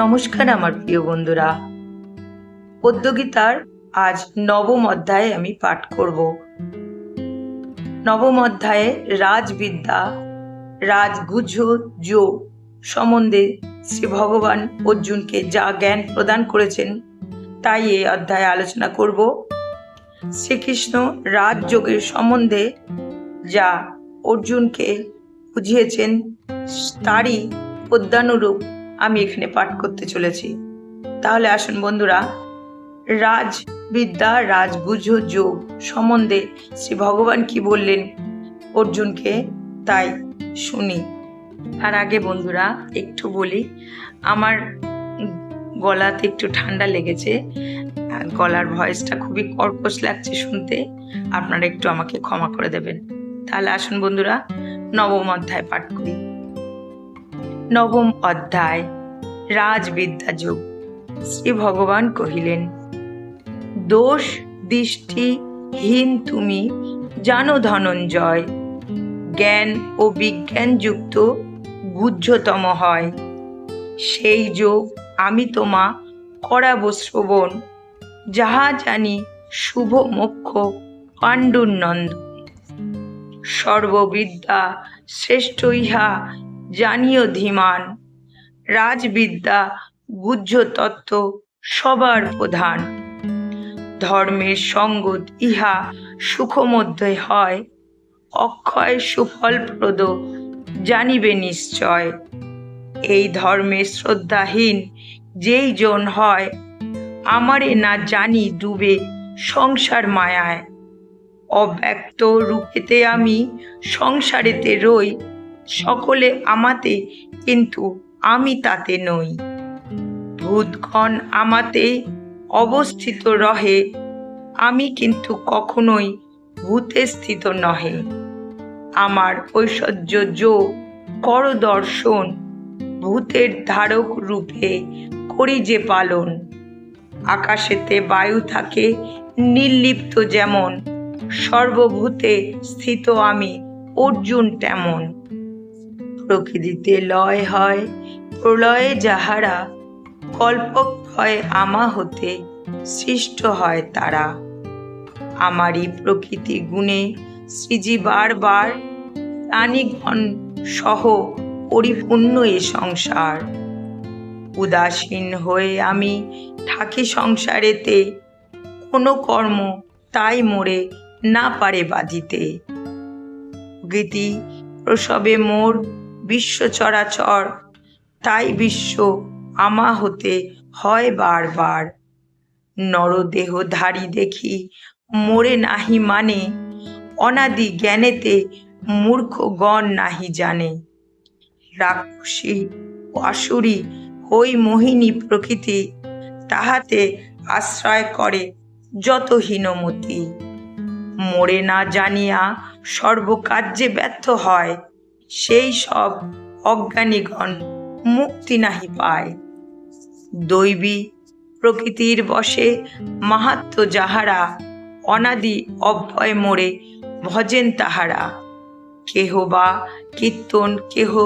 নমস্কার আমার প্রিয় বন্ধুরা। পদ্যগীতার আজ নবম অধ্যায়ে আমি পাঠ করব। নবম অধ্যায়ে রাজবিদ্যা, রাজগুজ যোগ সম্বন্ধে শ্রী ভগবান অর্জুনকে যা জ্ঞান প্রদান করেছেন, তাই এই অধ্যায়ে আলোচনা করব। শ্রীকৃষ্ণ রাজযোগের সম্বন্ধে যা অর্জুনকে বুঝিয়েছেন, তারই পদ্যানুরূপ আমি এখানে পাঠ করতে চলেছি। তাহলে আসুন বন্ধুরা রাজবিদ্যা রাজগুজ যোগ সম্বন্ধে শ্রী ভগবান কি বললেন? অর্জুনকে তাই শুনি। তার আগে বন্ধুরা, একটু বলি, আমার গলাতে একটু ঠান্ডা লেগেছে গলার ভয়েসটা খুবই কর্কশ লাগছে শুনতে। আপনারা একটু আমাকে ক্ষমা করে দেবেন। তাহলে আসুন বন্ধুরা, নবম অধ্যায় পাঠ করি। নবম অধ্যায়, রাজবিদ্যা যোগ। শ্রী ভগবান কহিলেন, দোষ দৃষ্টিহীন তুমি, জানো ধনঞ্জয়। জ্ঞান ও বিজ্ঞানযুক্ত গুহ্যতম হয়। সেই যোগ আমি তোমা করাব শ্রবণ, যাহা জানি শুভ মোক্ষ পাণ্ডুনন্দ সর্ববিদ্যা শ্রেষ্ঠ ইহা জানিও ধীমান, রাজবিদ্যা গুহ্য তত্ত্ব সবার প্রধান। ধর্মের সঙ্গত ইহা সুখমধ্যে হয়, অক্ষয় সুফলপ্রদ জানিবে নিশ্চয়। এই ধর্মের শ্রদ্ধাহীন যেই জন হয়, আমারে না জানি ডুবে সংসার মায়ায়। অব্যক্ত রূপেতে আমি সংসারেতে রই সকলে আমাতে, কিন্তু আমি তাতে নই। ভূতগণ আমাতে অবস্থিত রহে, আমি কিন্তু কখনোই ভূতে স্থিত নহে। আমার ঐশ্বর্য যোগ কর দর্শন, ভূতের ধারক রূপে করি যে পালন। আকাশেতে বায়ু থাকে, নির্লিপ্ত যেমন, সর্বভূতে স্থিত আমি অর্জুন তেমন। প্রকৃতিতে লয় হয়, প্রলয়ে যাহারা কল্পক্ষয় আমা হতে সৃষ্ট হয় তারা। আমারই প্রকৃতি গুণে সৃজি বারবার, প্রাণীগণ সহ পরিপূর্ণ এ সংসার। উদাসীন হয়ে আমি থাকি সংসারেতে, কোনো কর্ম তাই মোরে না পারে বাঁধিতে। প্রকৃতি প্রসবে মোর বিশ্ব চরাচর, তাই বিশ্ব আমা হতে হয় বারবার। নরদেহধারী দেখি মোরে নাহি মানে অনাদি জ্ঞানেতে মূর্খ গণ নাহি জানে। রাক্ষসী ও আসুরি হই মোহিনী প্রকৃতি, তাহাতে আশ্রয় করে যত হীনমতি মোরে না জানিয়া সর্বকার্যে ব্যর্থ হয় সেই সব অজ্ঞানীগণ মুক্তি নাহি পায়। দৈবী প্রকৃতির বশে মাহাত্ম যাহারা, অনাদি অভয় মোড়ে ভজেন তাহারা। কেহ বা কীর্তন, কেহ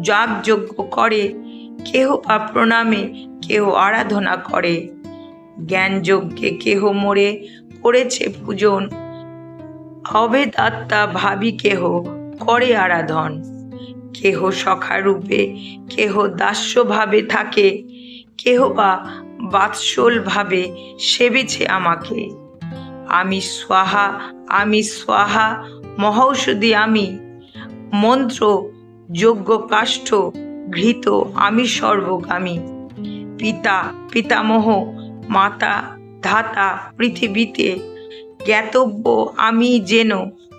যাগযজ্ঞ করে, কেহ বা প্রণামে, কেহ আরাধনা করে। জ্ঞানযজ্ঞে কেহ মোরে করেছে পূজন, অবেদাত্মা ভাবি কেহ। করে আরাধন। কেহ সখা রূপে কেহ দাস্য ভাবে থাকে, কেহ বা বাৎসল ভাবে সেবেছে আমাকে। আমি স্বাহা আমি স্বাহা, মহৌষধি আমি, মন্ত্র, যজ্ঞ কাষ্ঠ ঘৃত আমি সর্বগামী। পিতা, পিতামহ, মাতা, ধাতা, পৃথিবীতে, জ্ঞাতব্য আমি যেন,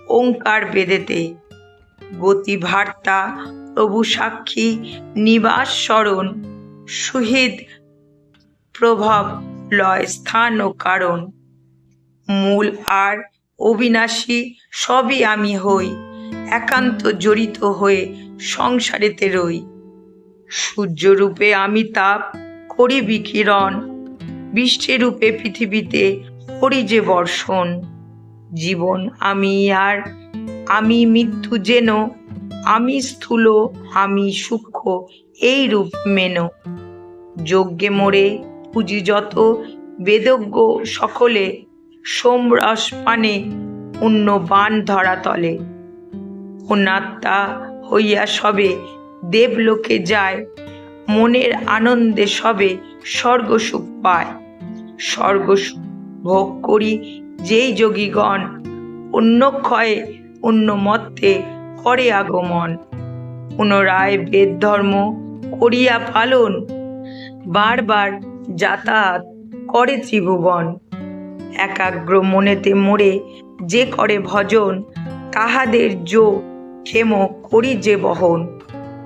ওঙ্কার বেদেতে। গতিভার্তা প্রভু সাক্ষী, নিবাস স্মরণ সুহৃদ প্রভাব লয় স্থান ও কারণ। মূল আর অবিনাশী সবই আমি হই, একান্ত জড়িত হয়ে সংসারেতে রই। সূর্যরূপে আমি তাপ করি বিকিরণ বৃষ্টিরূপে পৃথিবীতে করি যে বর্ষণ। জীবন আমি আর আমি মৃত্যু যেন, আমি স্থূল, আমি সূক্ষ্ম, এই রূপ মেনো। যজ্ঞে মোড়ে পুঁজি যত, বেদজ্ঞ সকলে সোমরস পানে অন্য বান ধরা তলে। পুণ্যাত্মা হইয়া সবে দেবলোকে যায়, মনের আনন্দে সবে স্বর্গসুখ পায়। স্বর্গসুখ ভোগ করি যেই যোগীগণ অন্য ক্ষয়ে অন্য মত্তে করে আগমন। পুনরায় বেদ ধর্ম করিয়া পালন, বারবার যাতায়াত করে ত্রিভুবন। একাগ্র মনেতে মোড়ে যে করে ভজন, তাহাদের জো ক্ষেম করি যে বহন।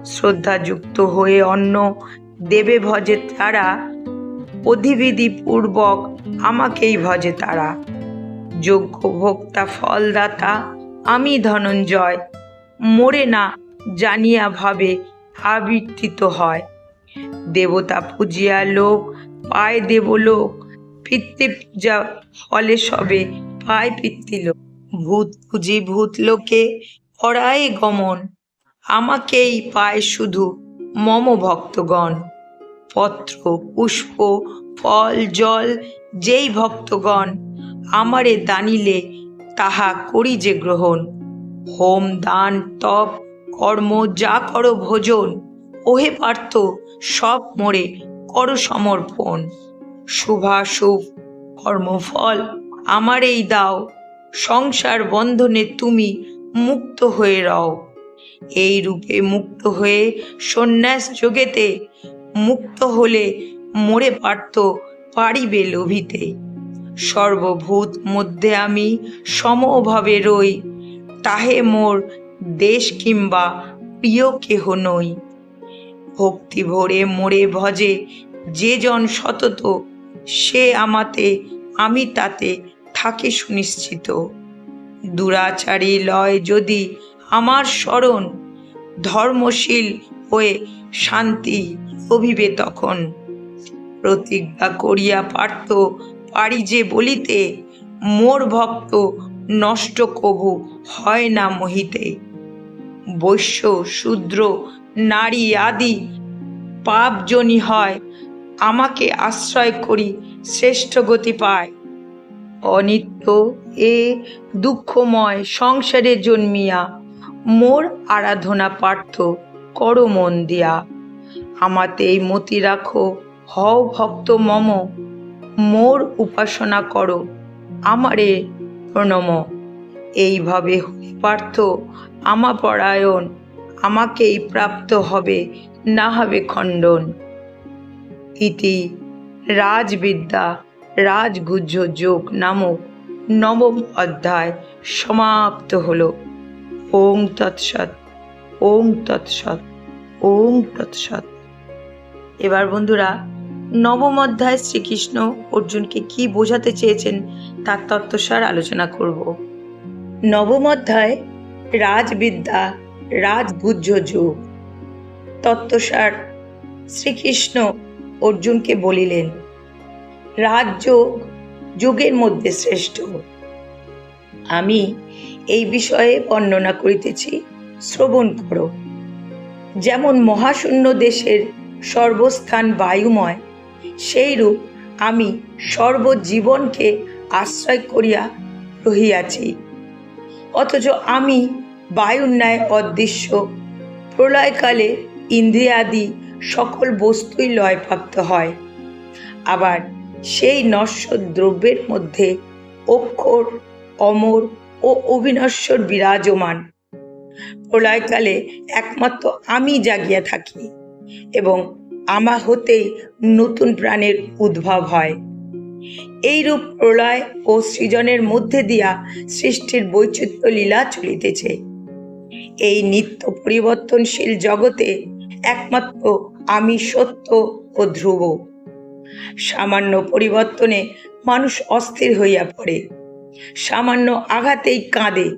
শ্রদ্ধাযুক্ত হয়ে অন্য দেবে ভজে তারা অধিবিধি পূর্বক আমাকেই ভজে তারা। যোগ্য ভোক্তা ফলদাতা আমি ধনঞ্জয়। মোরে না জানিয়া ভাবে আবৃত্তিত হয়। দেবতা পূজিয়া লোক, পায় দেবলোক পিতৃপূজা ফলে সবে পায় পিতৃলোক ভূত পুঁজি ভূত লোকে করায় গমন, আমাকেই পায় শুধু মম ভক্তগণ। পত্র, পুষ্প, ফল, জল, যেই ভক্তগণ, আমারে দানিলে তাহা করি যে গ্রহণ। হোম, দান, তপ, কর্ম, যা করো ভোজন, ওহে পার্থ, সব মোরে করো সমর্পণ। শুভাশুভ কর্মফল আমার এই দাও, সংসার বন্ধনে তুমি মুক্ত হয়ে রও। এই রূপে মুক্ত হয়ে সন্ন্যাস যোগেতে মুক্ত হলে মরে পারত পারিবে লোভিতে। সর্বভূত মধ্যে আমি সমভাবে রই, তাহে মোর দেশ কিংবা প্রিয় কেহ নই। ভক্তি ভরে মোরে ভজে যে জন সতত, সে আমাতে, আমি তাতে থাকে সুনিশ্চিত। দুরাচারী লয় যদি আমার স্মরণ, ধর্মশীল হয়ে শান্তি অভিবে তখন প্রতিজ্ঞা করিয়া পারত পারি যে বলিতে, মোর ভক্ত নষ্ট কবু হয় না মহিতে। বৈশ্য, শূদ্র, নারী আদি পাপজনী হয়, আমাকে আশ্রয় করি শ্রেষ্ঠ গতি পায়। অনিত্য এ দুঃখময় সংসারে জন্মিয়া, মোর আরাধনা পার্থ করো মন দিয়া। আমাতে এই মতি রাখো, হও ভক্ত মম মোর উপাসনা করো, আমারে প্রণম। এইভাবে পার্থ আমা পরায়ণ আমাকেই প্রাপ্ত হবে, না হবে খণ্ডন। ইতি রাজবিদ্যা, রাজগুহ্য যোগ নামক নবম অধ্যায় সমাপ্ত হল। ওং তৎসৎ ওং তৎসৎ ওং তৎসৎ। এবার বন্ধুরা নবম অধ্যায় শ্রীকৃষ্ণ অর্জুনকে কি বোঝাতে চেয়েছেন তার তত্ত্বসার আলোচনা করব। নবম অধ্যায়, রাজবিদ্যা রাজগুহ্য যোগ তত্ত্বসার শ্রীকৃষ্ণ অর্জুনকে বলিলেন রাজযোগ যোগের মধ্যে শ্রেষ্ঠ। আমি এই বিষয়ে বর্ণনা করিতেছি, শ্রবণ করো। যেমন মহাশূন্য দেশের সর্বস্থান বায়ুময় সেইরূপ আমি সর্বজীবনকে আশ্রয় করিয়া রহিয়াছি। অথচ আমি বায়ুর ন্যায় অদৃশ্য। প্রলয়কালে ইন্দ্রিয়াদি সকল বস্তুই লয়প্রাপ্ত হয়। আবার সেই নশ্বর দ্রব্যের মধ্যে অক্ষর, অমর ও অবিনশ্বর বিরাজমান। প্রলয়কালে একমাত্র আমি জাগিয়া থাকি এবং আমা হতেই নতুন প্রাণের উদ্ভব হয়। এইরূপ প্রলয় ও সৃজনের মধ্যে দিয়া সৃষ্টির বৈচিত্র্য লীলা চলিতেছে। এই নিত্য পরিবর্তনশীল জগতে একমাত্র আমি সত্য ও ধ্রুব। সামান্য পরিবর্তনে মানুষ অস্থির হইয়া পড়ে। সামান্য আঘাতেই কাঁদে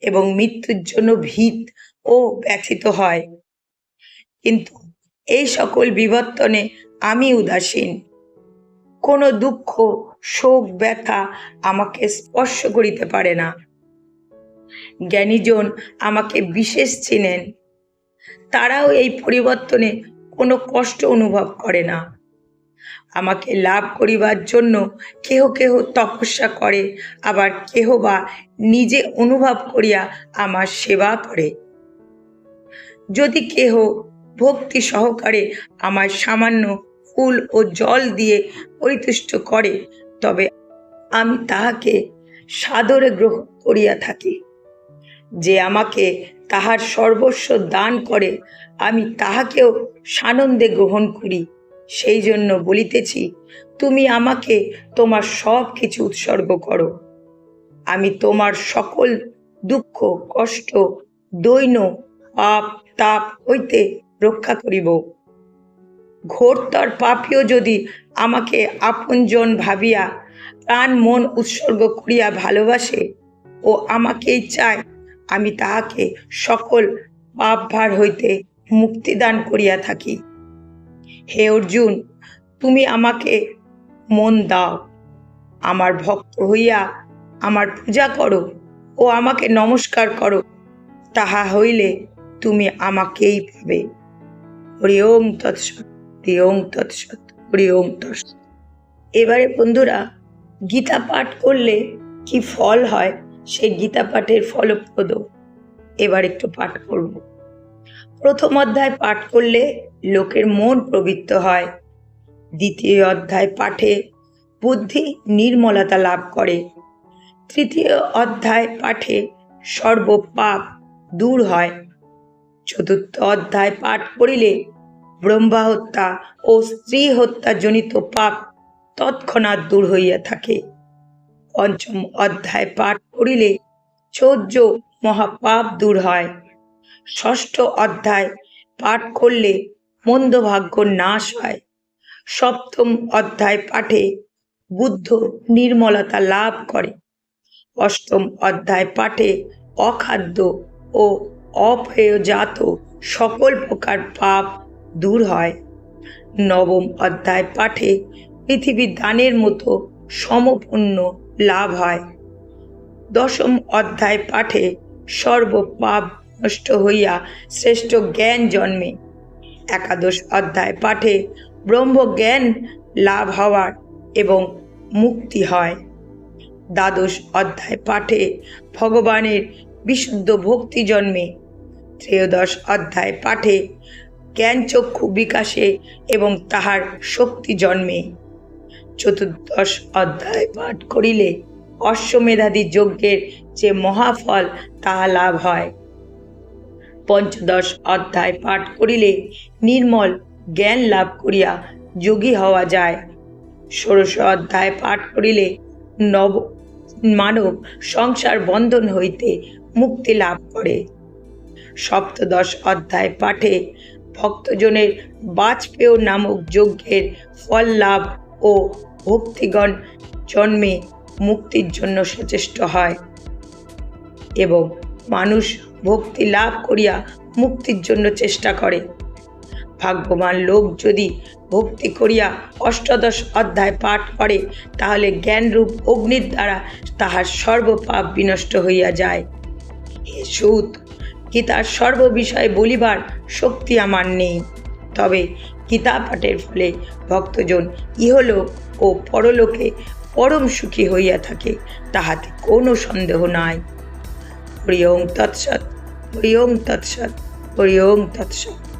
এবং মৃত্যুর জন্য ভীত ও ব্যথিত হয়। কিন্তু এই সকল বিবর্তনে আমি উদাসীন। কোনো দুঃখ, শোক, ব্যথা আমাকে স্পর্শ করিতে পারে না। জ্ঞানীজন আমাকে বিশেষ চিনেন। তারাও এই পরিবর্তনে কোনো কষ্ট অনুভব করে না। আমাকে লাভ করিবার জন্য কেহ কেহ তপস্যা করে, আবার কেহ বা নিজে অনুভব করিয়া আমার সেবা করে। যদি কেহ ভক্তি সহকারে আমার সামান্য ফুল ও জল দিয়ে পরিতুষ্ট করে। তবে আমি তাহাকে সাদরে গ্রহণ করিয়া থাকি। যে আমাকে তাহার সর্বস্ব দান করে, আমি তাহাকেও সানন্দে গ্রহণ করি। সেই জন্য বলিতেছি, তুমি আমাকে তোমার সব কিছু উৎসর্গ করো। আমি তোমার সকল দুঃখ, কষ্ট দৈন্য পাপ, তাপ হইতে রক্ষা করিব। ঘোরতর পাপীও যদি আমাকে আপনজন ভাবিয়া প্রাণ মন উৎসর্গ করিয়া ভালোবাসে ও আমাকেই চায়, আমি তাহাকে সকল পাপ ভার হইতে মুক্তিদান করিয়া থাকি। হে অর্জুন, তুমি আমাকে মন দাও। আমার ভক্ত হইয়া আমার পূজা করো ও আমাকে নমস্কার করো, তাহা হইলে তুমি আমাকেই পাবে। হরি ওম তৎসৎ হরি ওম তৎসৎ হরি ওম তৎসৎ। এবারে বন্ধুরা, গীতা পাঠ করলে কি ফল হয়? সেই গীতা পাঠের ফলপ্রদ। এবার একটু পাঠ করব। প্রথম অধ্যায় পাঠ করলে লোকের মন প্রবৃত্ত হয়। দ্বিতীয় অধ্যায় পাঠে বুদ্ধি নির্মলতা লাভ করে। তৃতীয় অধ্যায় পাঠে সর্বপাপ দূর হয়। চতুর্থ অধ্যায় পাঠ করিলে ব্রহ্মা হত্যা ও স্ত্রী হত্যা জনিত পাপ তৎক্ষণাৎ দূর হইয়া থাকে। পঞ্চম অধ্যায় পাঠ করিলে চৌর্য মহাপাপ দূর হয়। ষষ্ঠ অধ্যায় পাঠ করলে মন্দ ভাগ্য নাশ হয়। সপ্তম অধ্যায় পাঠে বুদ্ধ নির্মলতা লাভ করে। অষ্টম অধ্যায় পাঠে অখাদ্য ও অপেয়জাত সকল প্রকার পাপ দূর হয়। নবম অধ্যায় পাঠে পৃথিবী দানের মতো সমপূর্ণ লাভ হয়। দশম অধ্যায় পাঠে সর্বপাপ নষ্ট হইয়া শ্রেষ্ঠ জ্ঞান জন্মে। একাদশ অধ্যায় পাঠে ব্রহ্মজ্ঞান লাভ হওয়ার এবং মুক্তি হয়। দ্বাদশ অধ্যায় পাঠে ভগবানের বিশুদ্ধ ভক্তি জন্মে। ত্রয়োদশ অধ্যায় পাঠে জ্ঞানচক্ষু বিকাশে এবং তাহার শক্তি জন্মে। চতুর্দশ অধ্যায় পাঠ করিলে অশ্বমেধাদি যজ্ঞের যে মহাফল, তাহা লাভ হয়। পঞ্চদশ অধ্যায় পাঠ করিলে নির্মল জ্ঞান লাভ করিয়া যোগী হওয়া যায়। ষোড়শ অধ্যায় পাঠ করিলে নব মানব সংসার বন্ধন হইতে মুক্তি লাভ করে। সপ্তদশ অধ্যায় পাঠে ভক্তজনের বাজপেয় নামক যজ্ঞের ফল লাভ ও ভক্তিগণ জন্মে মুক্তির জন্য সচেষ্ট হয় এবং মানুষ ভক্তি লাভ করিয়া মুক্তির জন্য চেষ্টা করে। ভাগ্যবান লোক যদি ভক্তি করিয়া অষ্টাদশ অধ্যায় পাঠ করে তাহলে জ্ঞানরূপ অগ্নির দ্বারা তাহার সর্বপাপ বিনষ্ট হইয়া যায়। হে সুত গীতার সর্ববিষয়ে বলিবার শক্তি আমার নেই। তবে গীতা পাঠের ফলে ভক্তজন ইহলোক ও পরলোকে পরম সুখী হইয়া থাকে, তাহাতে কোনো সন্দেহ নাই। হরি ওং তৎসৎ হরি ওং তৎসৎ হরি ওং তৎসৎ।